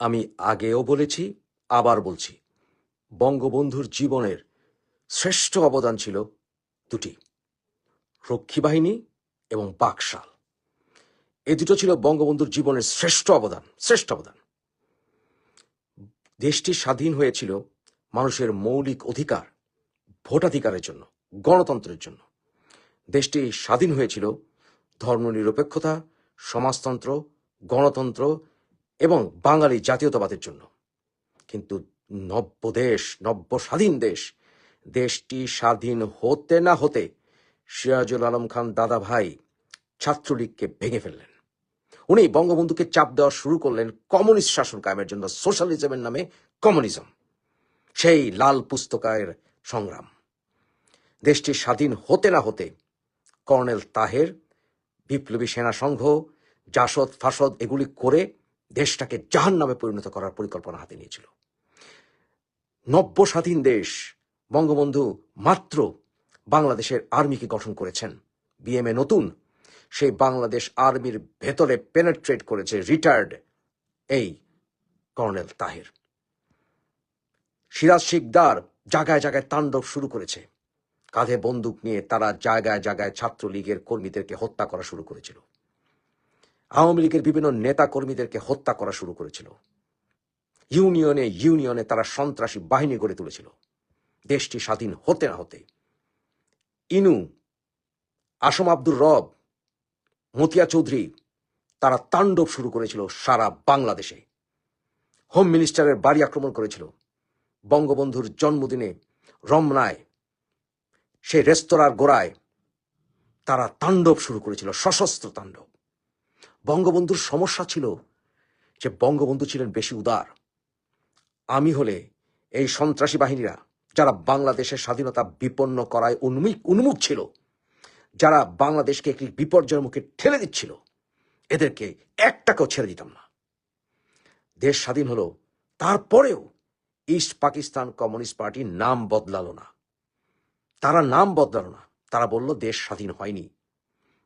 আমি আগেও বলেছি, আবার বলছি। বঙ্গবন্ধুর জীবনের শ্রেষ্ঠ অবদান ছিল দুটি, রক্ষী বাহিনী এবং বাকশাল। এ দুটো ছিল বঙ্গবন্ধুর জীবনের শ্রেষ্ঠ অবদান শ্রেষ্ঠ অবদান। দেশটি স্বাধীন হয়েছিল মানুষের মৌলিক অধিকার, ভোটাধিকারের জন্য, গণতন্ত্রের জন্য। দেশটি স্বাধীন হয়েছিল ধর্মনিরপেক্ষতা, সমাজতন্ত্র, গণতন্ত্র এবং বাঙালি জাতীয়তাবাদের জন্য। কিন্তু নব্য দেশ, নব্য স্বাধীন দেশ, দেশটি স্বাধীন হতে না হতে সিরাজুল আলম খান দাদা ভাই ছাত্রলীগকে ভেঙে ফেললেন। উনি বঙ্গবন্ধুকে চাপ দেওয়া শুরু করলেন কমিউনিস্ট শাসন কায়েমের জন্য, সোশ্যালিজমের নামে কমিউনিজম। সেই লাল পুস্তকায়ের সংগ্রাম। দেশটি স্বাধীন হতে না হতে কর্নেল তাহের, বিপ্লবী সেনা সংঘ, জাসদ ফাসদ এগুলি করে দেশটাকে জাহান নামে পরিণত করার পরিকল্পনা হাতে নিয়েছিল। নব্য স্বাধীন দেশ, বঙ্গবন্ধু মাত্র বাংলাদেশের আর্মিকে গঠন করেছেন। বিএমএ নতুন, সেই বাংলাদেশ আর্মির ভেতরে পেনেট্রেট করেছে রিটায়ার্ড এই কর্নেল তাহের। সিরাজ শিকদার জায়গায় জায়গায় তাণ্ডব শুরু করেছে। কাঁধে বন্দুক নিয়ে তারা জায়গায় জায়গায় ছাত্রলীগের কর্মীদেরকে হত্যা করা শুরু করেছিল। আওয়ামী লীগের বিভিন্ন নেতা কর্মীদেরকে হত্যা করা শুরু করেছিল। ইউনিয়নে ইউনিয়নে তারা সন্ত্রাসী বাহিনী গড়ে তুলেছিল। দেশটি স্বাধীন হতে না হতে। ইনু, আসম আব্দুর রব, মতিয়া চৌধুরী, তারা তাণ্ডব শুরু করেছিল সারা বাংলাদেশে। হোম মিনিস্টারের বাড়ি আক্রমণ করেছিল। বঙ্গবন্ধুর জন্মদিনে রমনায়, সেই রেস্তোরাঁর গোড়ায় তারা তাণ্ডব শুরু করেছিল, সশস্ত্র তাণ্ডব। বঙ্গবন্ধুর সমস্যা ছিল যে বঙ্গবন্ধু ছিলেন বেশি উদার। আমি হলে এই সন্ত্রাসী বাহিনীরা, যারা বাংলাদেশের স্বাধীনতা বিপন্ন করায় উন্মুখ উন্মুখ ছিল, যারা বাংলাদেশকে একটি বিপর্যয়ের মুখে ঠেলে দিচ্ছিল, এদেরকে একটাকেও ছেড়ে দিতাম না। দেশ স্বাধীন হলো, তারপরেও ইস্ট পাকিস্তান কমিউনিস্ট পার্টি নাম বদলালো না। তারা নাম বদলালো না, তারা বলল, দেশ স্বাধীন হয়নি।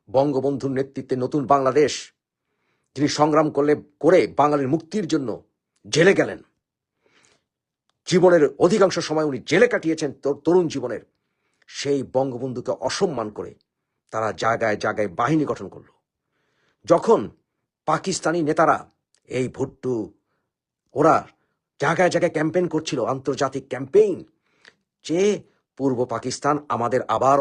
বঙ্গবন্ধুর নেতৃত্বে নতুন বাংলাদেশ যিনি সংগ্রাম করলে, করে বাঙালির মুক্তির জন্য জেলে গেলেন। জীবনের অধিকাংশ সময় উনি জেলে কাটিয়েছেন তর- তরুণ জীবনের। সেই বঙ্গবন্ধুকে অসম্মান করে তারা জায়গায় জায়গায় বাহিনী গঠন করল। যখন পাকিস্তানি নেতারা এই ভুট্টু, ওরা জায়গায় জায়গায় ক্যাম্পেইন করছিল, আন্তর্জাতিক ক্যাম্পেইন, যে পূর্ব পাকিস্তান আমাদের আবার